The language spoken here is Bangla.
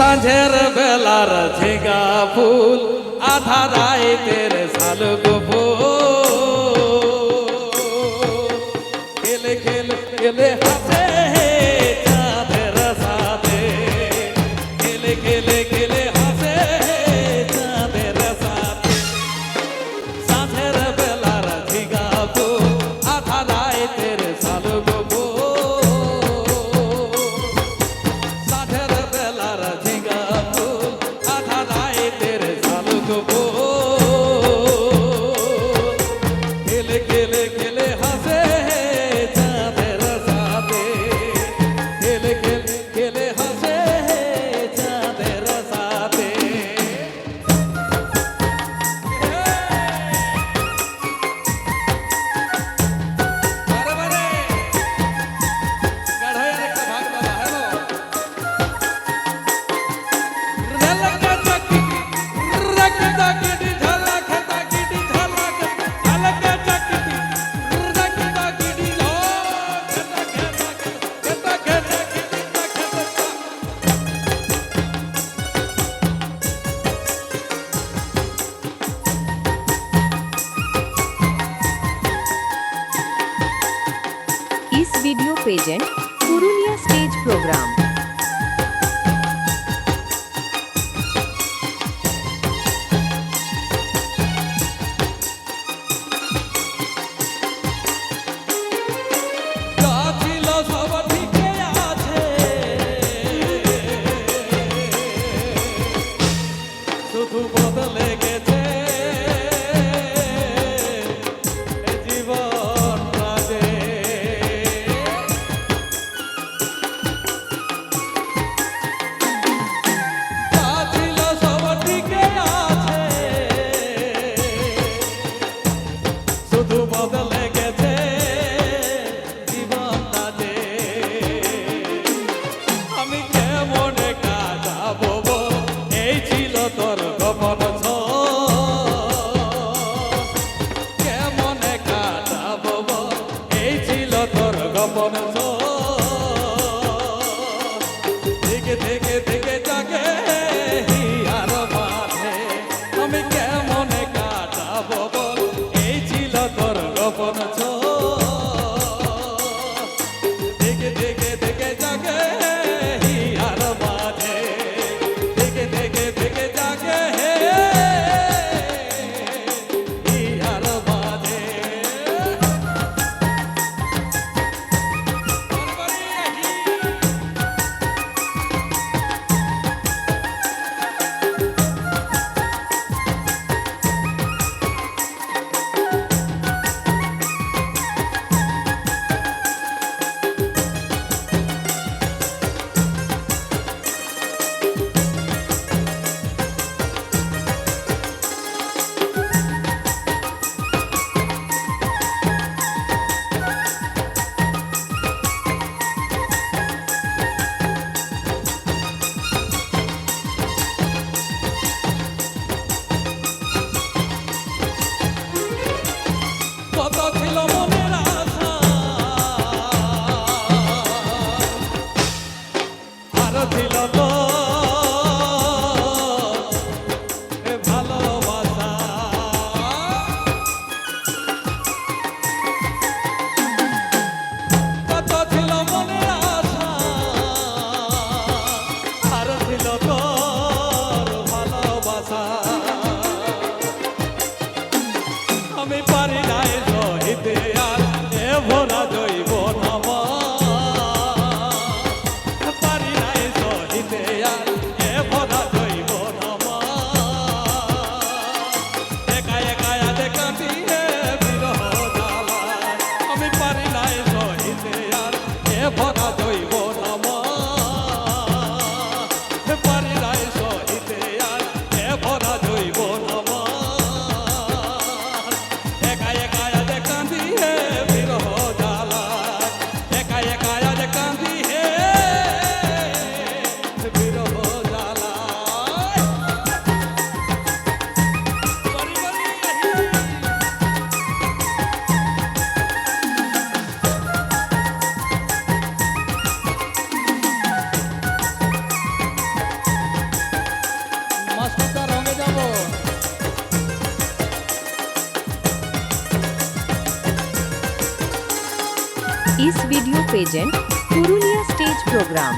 সাঁঝের বেলার ঝিঙ্গা ফুল, আধা রাইতের শালুক ফুল খেলে খেলে খেলে হাসে চাঁদের সাথে। খেলে খেলে एजेंट আরও ছিল this video pageant Purulia stage program.